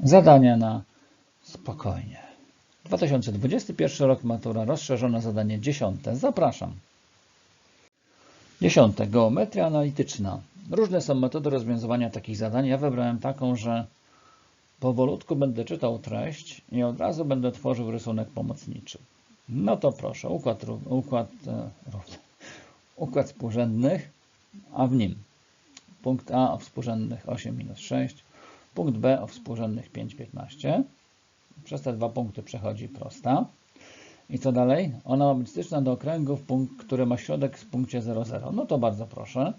Zadania na spokojnie. 2021 rok matura rozszerzone zadanie 10. Zapraszam. 10. Geometria analityczna. Różne są metody rozwiązywania takich zadań. Ja wybrałem taką, że powolutku będę czytał treść i od razu będę tworzył rysunek pomocniczy. No to proszę, układ, układ, e, układ współrzędnych, a w nim punkt A współrzędnych 8 minus 6, punkt B o współrzędnych 5, 15. Przez te dwa punkty przechodzi prosta. I co dalej? Ona ma być styczna do okręgów, punkt, który ma środek w punkcie 0, 0. No to bardzo proszę.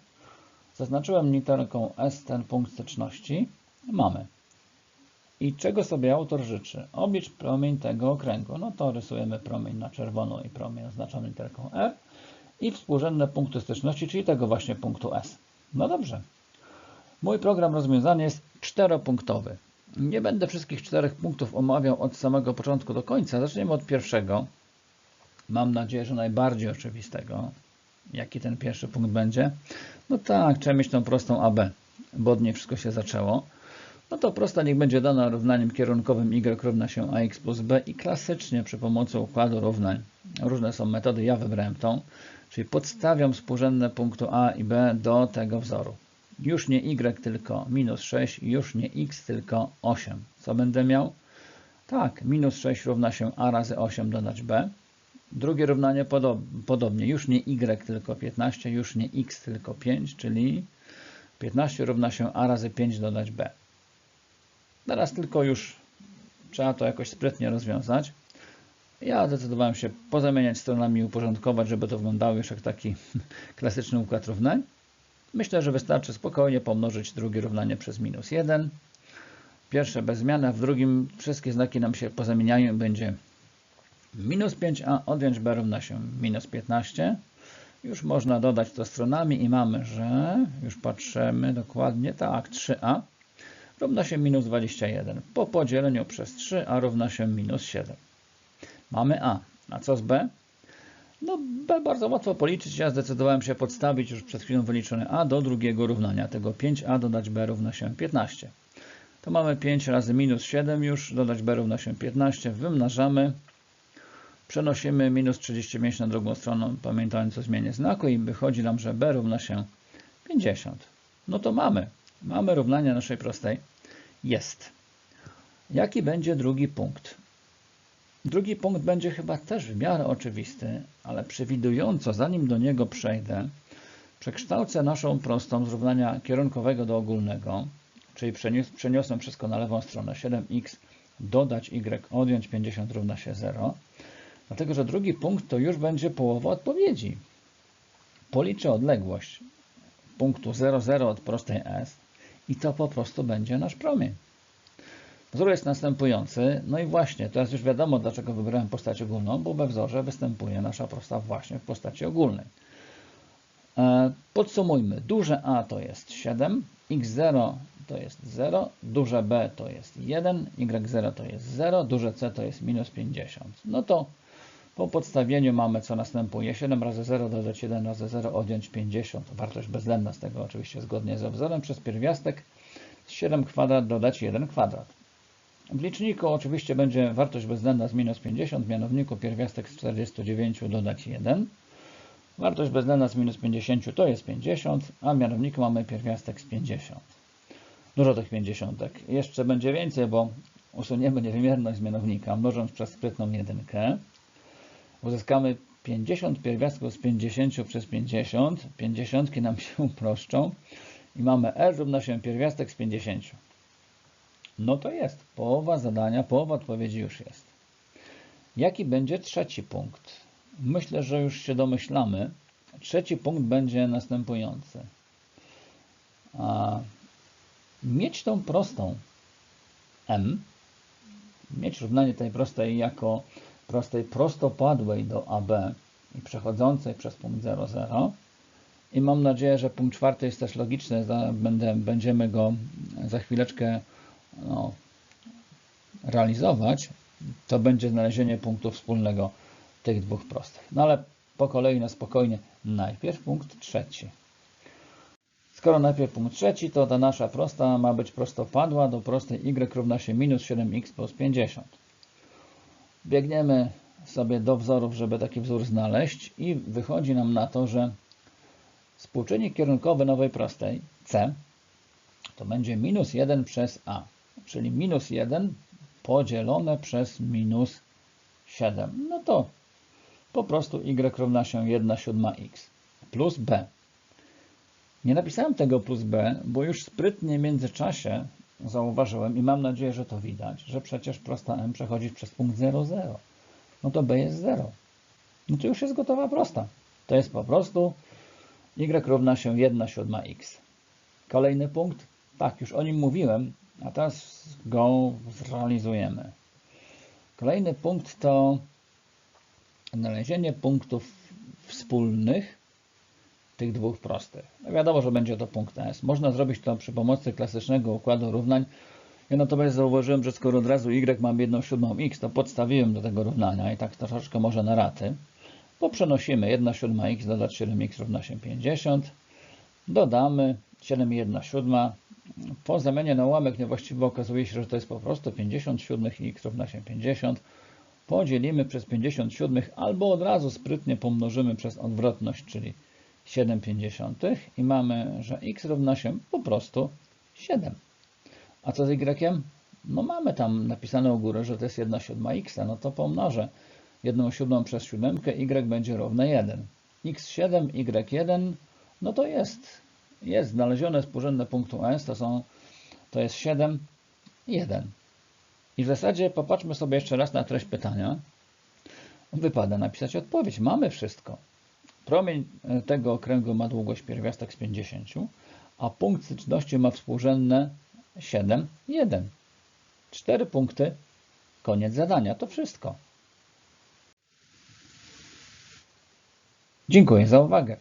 Zaznaczyłem literką S ten punkt styczności. Mamy. I czego sobie autor życzy? Oblicz promień tego okręgu. No to rysujemy promień na czerwono i promień oznaczony literką R. I współrzędne punkty styczności, czyli tego właśnie punktu S. No dobrze. Mój program rozwiązania jest czteropunktowy. Nie będę wszystkich czterech punktów omawiał od samego początku do końca. Zaczniemy od pierwszego. Mam nadzieję, że najbardziej oczywistego. Jaki ten pierwszy punkt będzie? No tak, trzeba mieć tą prostą AB, bo od niej wszystko się zaczęło. No to prosta niech będzie dana równaniem kierunkowym y równa się ax plus b i klasycznie przy pomocy układu równań. Różne są metody, ja wybrałem tą. Czyli podstawiam współrzędne punktu a i b do tego wzoru. Już nie y, tylko minus 6, już nie x, tylko 8. Co będę miał? Tak, minus 6 równa się a razy 8 dodać b. Drugie równanie podob podobnie, już nie y, tylko 15, już nie x, tylko 5, czyli 15 równa się a razy 5 dodać b. Teraz tylko już trzeba to jakoś sprytnie rozwiązać. Ja zdecydowałem się pozamieniać stronami i uporządkować, żeby to wyglądało już jak taki klasyczny układ równań. Myślę, że wystarczy spokojnie pomnożyć drugie równanie przez minus 1. Pierwsze bez zmiany, a w drugim wszystkie znaki nam się pozamieniają będzie minus 5a odjąć b równa się minus 15. Już można dodać to stronami i mamy, że już patrzymy dokładnie, tak, 3a równa się minus 21. Po podzieleniu przez 3 a równa się minus 7. Mamy a. A co z b? No bardzo łatwo policzyć. Ja zdecydowałem się podstawić już przed chwilą wyliczone a do drugiego równania. Tego 5a dodać b równa się 15. To mamy 5 razy minus 7 już, dodać b równa się 15. Wymnażamy. Przenosimy minus 35 na drugą stronę, pamiętając o zmianie znaku i wychodzi nam, że b równa się 50. No to mamy. Mamy równanie naszej prostej. Jest. Jaki będzie drugi punkt? Drugi punkt będzie chyba też w miarę oczywisty, ale przewidująco, zanim do niego przejdę, przekształcę naszą prostą z równania kierunkowego do ogólnego, czyli przenios przeniosę wszystko na lewą stronę. 7x dodać y odjąć 50 równa się 0. Dlatego, że drugi punkt to już będzie połowa odpowiedzi. Policzę odległość punktu 0,0 od prostej S i to po prostu będzie nasz promień. Wzór jest następujący. No i właśnie, teraz już wiadomo, dlaczego wybrałem postać ogólną, bo we wzorze występuje nasza prosta właśnie w postaci ogólnej. Podsumujmy. Duże A to jest 7, x0 to jest 0, duże B to jest 1, y0 to jest 0, duże C to jest minus 50. No to po podstawieniu mamy co następuje. 7 razy 0 dodać 1 razy 0 odjąć 50. Wartość bezwzględna z tego oczywiście zgodnie ze wzorem przez pierwiastek 7 kwadrat dodać 1 kwadrat. W liczniku oczywiście będzie wartość bezwzględna z minus 50, w mianowniku pierwiastek z 49 dodać 1. Wartość bezwzględna z minus 50 to jest 50, a w mianowniku mamy pierwiastek z 50. Dużo tych 50. Jeszcze będzie więcej, bo usuniemy niewymierność z mianownika, mnożąc przez sprytną jedynkę. Uzyskamy 50 pierwiastków z 50 przez 50. 50 nam się uproszczą i mamy r równa się pierwiastek z 50. No to jest. Połowa zadania, połowa odpowiedzi już jest. Jaki będzie trzeci punkt? Myślę, że już się domyślamy. Trzeci punkt będzie następujący. Mieć tą prostą m, mieć równanie tej prostej jako prostej prostopadłej do AB i przechodzącej przez punkt 0, 0. I mam nadzieję, że punkt czwarty jest też logiczny. Będziemy go za chwileczkę no, realizować. To będzie znalezienie punktu wspólnego tych dwóch prostych. No ale po kolei na spokojnie. Najpierw punkt trzeci. Skoro najpierw punkt trzeci, to ta nasza prosta ma być prostopadła do prostej y równa się minus 7x plus 50. Biegniemy sobie do wzorów, żeby taki wzór znaleźć i wychodzi nam na to, że współczynnik kierunkowy nowej prostej c to będzie minus 1 przez a, czyli minus 1 podzielone przez minus 7. No to po prostu y równa się 1 siódma x plus b. Nie napisałem tego plus b, bo już sprytnie w międzyczasie zauważyłem i mam nadzieję, że to widać, że przecież prosta m przechodzi przez punkt 0, 0. No to b jest 0. No to już jest gotowa prosta. To jest po prostu y równa się 1 siódma x. Kolejny punkt, tak, już o nim mówiłem, a teraz go zrealizujemy. Kolejny punkt to znalezienie punktów wspólnych tych dwóch prostych. No wiadomo, że będzie to punkt S. Można zrobić to przy pomocy klasycznego układu równań. Ja natomiast zauważyłem, że skoro od razu y mam 1 siódmą x, to podstawiłem do tego równania i tak troszeczkę może na raty. Bo przenosimy 1 siódma x dodać 7x równa się 50. Dodamy 7 i 1 siódma. Po zamianie na ułamek niewłaściwy okazuje się, że to jest po prostu 57 i równa się 50. Podzielimy przez 57 albo od razu sprytnie pomnożymy przez odwrotność, czyli 7,5 i mamy, że x równa się po prostu 7. A co z y? No mamy tam napisane u góry, że to jest 1 siódma x, no to pomnożę 1 siódmą przez siódemkę, y będzie równe 1. x7, y1, no to jest, jest znalezione współrzędne punktu S, to, są, to jest 7, 1. I w zasadzie popatrzmy sobie jeszcze raz na treść pytania. Wypada napisać odpowiedź. Mamy wszystko. Promień e, tego okręgu ma długość pierwiastek z 50, a punkt styczności ma współrzędne 7, 1. 4 punkty, koniec zadania, to wszystko. Dziękuję za uwagę.